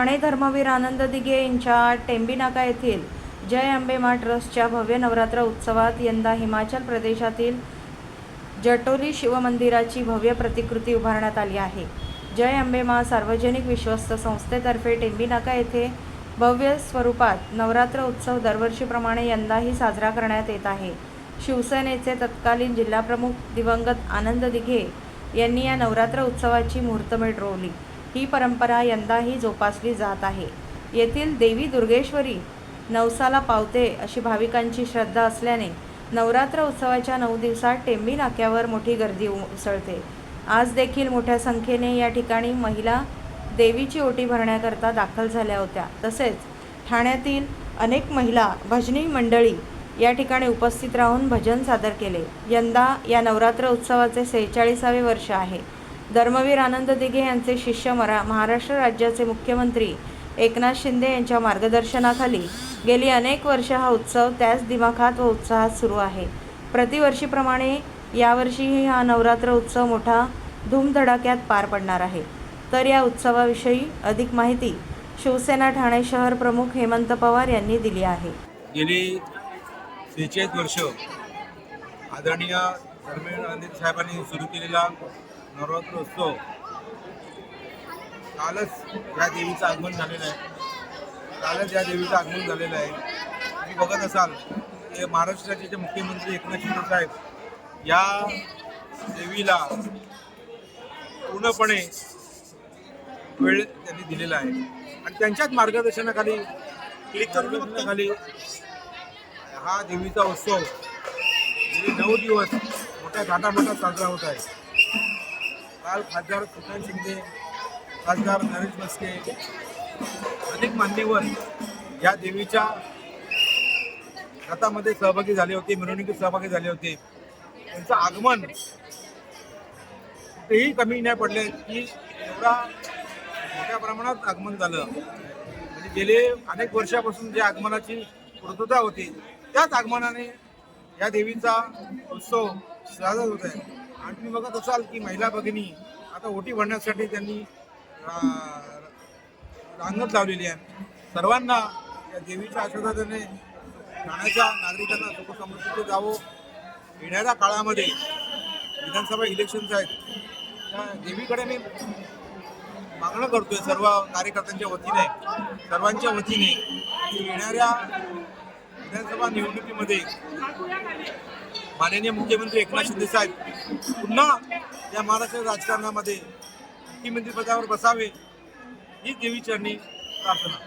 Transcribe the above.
ठाणे धर्मवीर आनंद दिघे यांच्या टेंबीनाका येथील जय अंबेमा ट्रस्टच्या भव्य नवरात्र उत्सवात यंदा हिमाचल प्रदेशातील जटोली शिवमंदिराची भव्य प्रतिकृती उभारण्यात आली आहे. जय अंबेमा सार्वजनिक विश्वस्त संस्थेतर्फे टेंबीनाका येथे भव्य स्वरूपात नवरात्र उत्सव दरवर्षीप्रमाणे यंदाही साजरा करण्यात येत आहे. शिवसेनेचे तत्कालीन जिल्हाप्रमुख दिवंगत आनंद दिघे यांनी या नवरात्र उत्सवाची मुहूर्तमेढ रोवली. ही परंपरा यंदाही जोपासली जात आहे. येथील देवी दुर्गेश्वरी नवसाला पावते अशी भाविकांची श्रद्धा असल्याने नवरात्र उत्सवाच्या नऊ दिवसात टेंबी नाक्यावर मोठी गर्दी उसळते. आज देखील मोठ्या संख्येने या ठिकाणी महिला देवीची ओटी भरण्याकरता दाखल झाल्या होत्या. तसेच ठाण्यातील अनेक महिला भजनी मंडळी या ठिकाणी उपस्थित राहून भजन सादर केले. यंदा या नवरात्र उत्सवाचे सेहेचाळीसावे वर्ष आहे. धर्मवीर आनंद दिघे यांचे शिष्य मरा महाराष्ट्र राज्याचे मुख्यमंत्री एकनाथ शिंदे यांच्या मार्गदर्शनाखाली गेली अनेक वर्ष हा उत्सव त्याच दिमाखात व उत्साहात सुरू आहे. प्रतिवर्षीप्रमाणे यावर्षीही हा नवरात्र उत्सव मोठा धूमधडाक्यात पार पडणार आहे. तर या उत्सवाविषयी अधिक माहिती शिवसेना ठाणे शहर प्रमुख हेमंत पवार यांनी दिली आहे. गेली सेहेचाळीस वर्ष आदरणीय धर्मेंद्र साहेबांनी सुरू केलेला नवरात्र उत्सव कालच या देवीचं आगमन झालेलं आहे. कालच या देवीचं आगमन झालेलं आहे. तुम्ही बघत असाल ते महाराष्ट्राचे जे मुख्यमंत्री एकनाथ शिंदे साहेब या देवीला पूर्णपणे वेळ त्यांनी दिलेला आहे. आणि त्यांच्याच मार्गदर्शनाखाली मार्गदर्शनाखाली हा देवीचा उत्सव गेले नऊ दिवस मोठ्या थाटामाटात साजरा होत आहे. काल खासदार सुशांत शिंदे खासदार नरेश मस्के अनेक मान्यवर या देवीच्या रथामध्ये सहभागी झाले होते मिरवणुकीत सहभागी झाले होते. त्यांचं आगमन कुठेही कमी नाही पडले की एवढा मोठ्या प्रमाणात आगमन झालं. म्हणजे गेले अनेक वर्षापासून जे आगमनाची पूर्तता होती त्याच आगमनाने या देवीचा उत्सव साजरा होत आहे. आणि तुम्ही बघत असाल की महिला भगिनी आता ओटी भरण्यासाठी त्यांनी रांगत लावलेली आहे. सर्वांना या देवीच्या आशीर्वादाने ठाण्याच्या नागरिकांना सुखसमृद्धीचं जावो. येणाऱ्या काळामध्ये विधानसभा इलेक्शन्स आहेत. त्या देवीकडे मी मागणं करतोय सर्व कार्यकर्त्यांच्या वतीने सर्वांच्या वतीने की येणाऱ्या विधानसभा निवडणुकीमध्ये माननीय मुख्यमंत्री एकनाथ शिंदे साहेब पुन्हा या महाराष्ट्र राजकारणामध्ये मुख्यमंत्री पदावर बसावे ही देवी चरणी प्रार्थना.